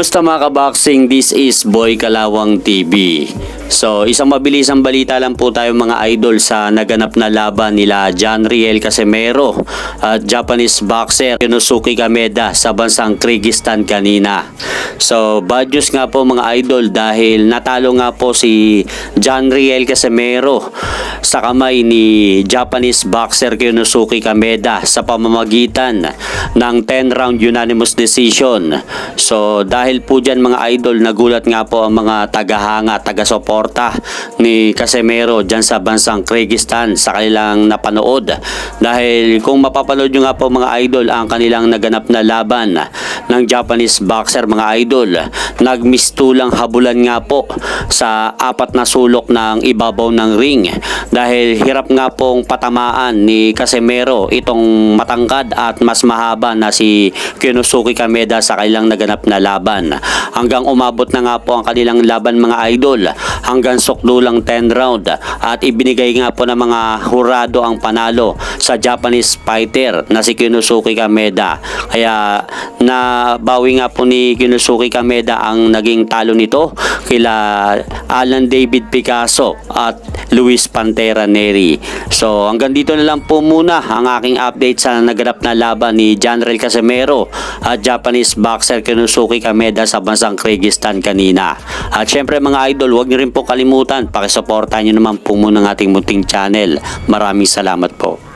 Kumusta mga kaboxing? This is Boy Kalawang TV. So, isang mabilisang balita lang po tayo mga idol sa naganap na laban nila John Riel Casemiro at Japanese boxer Yonosuke Kameda sa bansang Kyrgyzstan kanina. So, bad news nga po mga idol dahil natalo nga po si John Riel Casemiro sa kamay ni Japanese boxer Yonosuke Kameda sa pamamagitan ng 10 round unanimous decision. So dahil po dyan mga idol nagulat nga po ang mga tagahanga, taga-suporta ni Casemiro dyan sa bansang Kyrgyzstan sa kanilang napanood. Dahil kung mapapanood nyo nga po mga idol ang kanilang naganap na laban ng Japanese boxer mga idol, nagmistulang habulan nga po sa apat na sulok ng ibabaw ng ring dahil hirap nga pong patamaan ni Casemiro itong matangkad at mas mahaba na si Kinosuke Kameda sa kanilang naganap na laban. Hanggang umabot na nga po ang kanilang laban mga idol hanggang sukdulang 10 round at ibinigay nga po ng mga hurado ang panalo sa Japanese fighter na si Kinosuke Kameda. Kaya nabawi nga po ni Kinosuke Kameda ang naging talo nito kila Alan David Picasso at Luis Pantera Neri. So hanggang dito na lang po muna ang aking update sa naganap na laban ni Janrel Casemiro at Japanese boxer Kinosuke Kameda sa bansang Kyrgyzstan kanina. At syempre mga idol, huwag niyo rin po kalimutan, pakisuportahan niyo naman po muna ang ating munting channel. Maraming salamat po.